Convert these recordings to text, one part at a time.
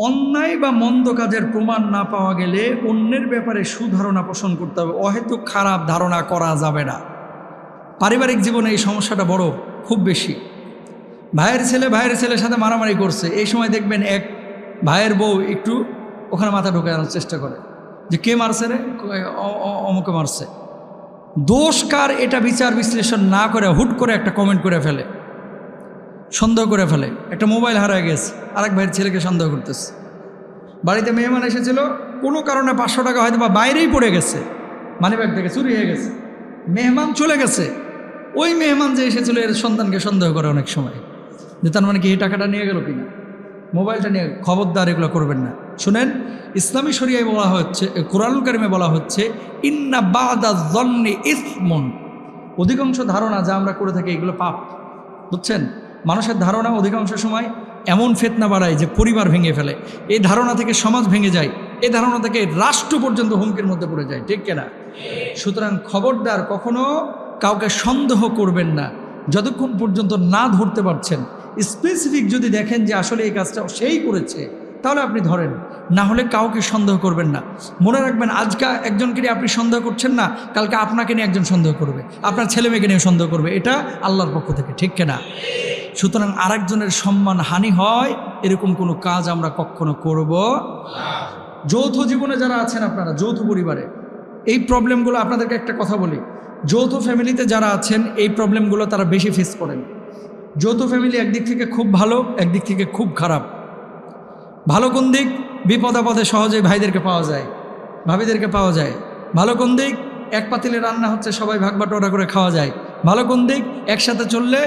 অন্যায় বা মন্দ কাজের প্রমাণ না পাওয়া গেলে অন্যের ব্যাপারে সুধারণা পোষণ করতে হবে। অহেতুক খারাপ ধারণা করা যাবে না। পারিবারিক জীবনে এই সমস্যাটা বড়, খুব বেশি। ভাইয়ের ছেলে ভাইয়ের ছেলের সাথে মারামারি করছে। এই সময় দেখবেন এক ভাইয়ের বউ একটু ওখানে মাথা ঢোকানোর চেষ্টা করে। যে কে মারছে রে? অমুকে মারছে। দোষ কার? এটা বিচার বিশ্লেষণ না করে হুট করে একটা কমেন্ট করে ফেলে। সন্দেহ করে ফেলে। একটা মোবাইল হারায় গেছে, আরেক ভাইয়ের ছেলেকে সন্দেহ করতেছে। বাড়িতে মেহমান এসেছিল, কোনো কারণে পাঁচশো টাকা হয়তো বা বাইরেই পড়ে গেছে মানিব্যাগ থেকে চুরি হয়ে গেছে। মেহমান চলে গেছে। ওই মেহমান যে এসেছিল, এর সন্তানকে সন্দেহ করে অনেক সময়। যে তার মানে কি এই টাকাটা নিয়ে গেল কিনা? মোবাইলটা নিয়ে খবরদার এগুলো করবেন না। শুনেন, ইসলামী শরিয়ায় বলা হচ্ছে, কোরআনুল কারিমে বলা হচ্ছে, ইন্না বাদা জন্নি ইসমন। অধিকাংশ ধারণা যা আমরা করে থাকি, এগুলো পাপ। বুঝছেন? মানুষের ধারণা অধিকাংশ সময় এমন ফেতনা বাড়ায় যে পরিবার ভেঙে ফেলে। এই ধারণা থেকে সমাজ ভেঙে যায়। এই ধারণা থেকে রাষ্ট্র পর্যন্ত হুমকির মধ্যে পড়ে যায়। ঠিক কিনা? সুতরাং খবরদার কখনো কাউকে সন্দেহ করবেন না। যতক্ষণ পর্যন্ত না ধরতে পারছেন। স্পেসিফিক যদি দেখেন যে আসলে এই কাজটা সেই করেছে, তাহলে আপনি ধরেন। না হলে কাউকে সন্দেহ করবেন না। মনে রাখবেন, আজকে একজনকে নিয়ে আপনি সন্দেহ করছেন না, কালকে আপনাকে নিয়ে একজন সন্দেহ করবে। আপনার ছেলে মেয়েকে নিয়ে সন্দেহ করবে। এটা আল্লাহর পক্ষ থেকে। ঠিক কেনা? সুতরাং আরেকজনের সম্মান হানি হয়, এরকম কোনো কাজ আমরা কখনো করব যৌথ জীবনে যারা আছেন আপনারা, যৌথ পরিবারে, এই প্রবলেমগুলো আপনাদেরকে একটা কথা বলি। যৌথ ফ্যামিলিতে যারা আছেন, এই প্রবলেমগুলো তারা বেশি ফেস করেন। যৌথ ফ্যামিলি একদিক থেকে খুব ভালো, একদিক থেকে খুব খারাপ। ভালো কোন দিক? বিপদ আপদে সহজেই ভাইদেরকে পাওয়া যায়, ভাবিদেরকে পাওয়া যায়। ভালো কোন দিক? এক পাতিলে রান্না হচ্ছে, সবাই ভাগ বাটোয়ারা করে খাওয়া যায়। ভালো কোন দিক? একসাথে চললে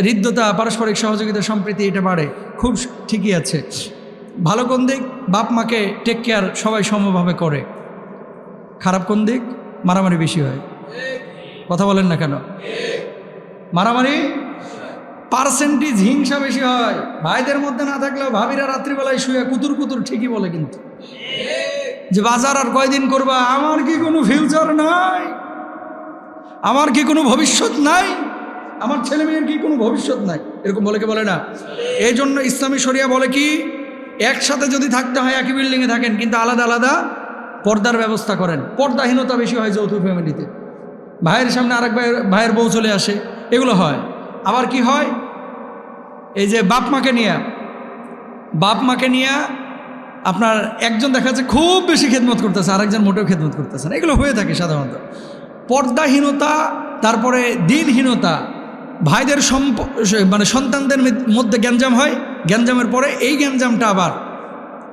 হৃদ্যতা, পারস্পরিক সহযোগিতা সম্প্রীতি এটা বাড়ে। খুব ঠিকই আছে। ভালো কোন দিক? বাপ মাকে টেক কেয়ার সবাই সমভাবে করে। খারাপ কোন দিক? মারামারি বেশি হয়। কথা বলেন না কেন? মারামারি? পার্সেন্টেজ হিংসা বেশি হয়। ভাইদের মধ্যে না থাকলেও ভাবিরা রাত্রিবেলায় শুয়ে কুতুর কুতুর ঠিকই বলে কিন্তু। যে বাজার আর কয়দিন করবা? আমার কি কোনো ফিউচার নাই? আমার কি কোনো ভবিষ্যৎ নাই? আমার ছেলে মেয়ের কি কোনো ভবিষ্যৎ নাই? এরকম বলে কি বলে না? এই জন্য ইসলামী শরিয়া বলে কি, একসাথে যদি থাকতে হয় একই বিল্ডিংয়ে থাকেন, কিন্তু আলাদা আলাদা পর্দার ব্যবস্থা করেন। পর্দাহীনতা বেশি হয় যৌথ ফ্যামিলিতে ভাইয়ের সামনে আরেক ভাইয়ের ভাইয়ের বউ চলে আসে, এগুলো হয়। আবার কি হয়? এই যে বাপ মাকে নিয়ে, বাপ মাকে নিয়ে আপনার একজন দেখা যাচ্ছে খুব বেশি খেদমত করতেছে, আরেকজন মোটেও খেদমত করতেছে না। এগুলো হয়ে থাকে সাধারণত। পর্দাহীনতা, তারপরে দিনহীনতা ভাইদের সম্প মানে সন্তানদের মধ্যে গ্যাঞ্জাম হয় গ্যাঞ্জামের পরে এই গ্যাঞ্জামটা আবার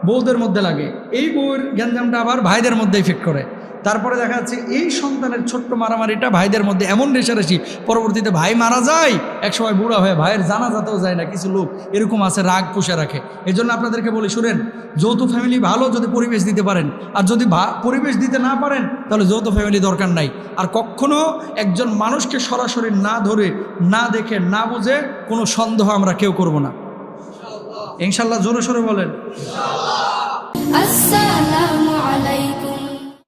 বউদের মধ্যে লাগে। এই বউয়ের গ্যাঞ্জামটা আবার ভাইদের মধ্যে ইফেক্ট করে। তারপরে দেখা যাচ্ছে এই সন্তানের ছোট্ট মারামারিটা ভাইদের মধ্যে এমন রেশারেশি পরবর্তীতে ভাই মারা যায়, একসময় বুড়া হয়ে ভাইয়ের জানা যাতেও যায় না, কিছু লোক এরকম আছে রাগ পুষে রাখে। এই জন্য আপনাদেরকে বলি, শুনেন, যৌথ ফ্যামিলি ভালো যদি পরিবেশ দিতে পারেন, আর যদি পরিবেশ দিতে না পারেন, তাহলে যৌথ ফ্যামিলি দরকার নাই। আর কখনো একজন মানুষকে সরাসরি না ধরে, না দেখে, না বুঝে কোনো সন্দেহ আমরা কেউ করব না। ইনশাল্লাহ জোরে সোরে বলেন। Assalamu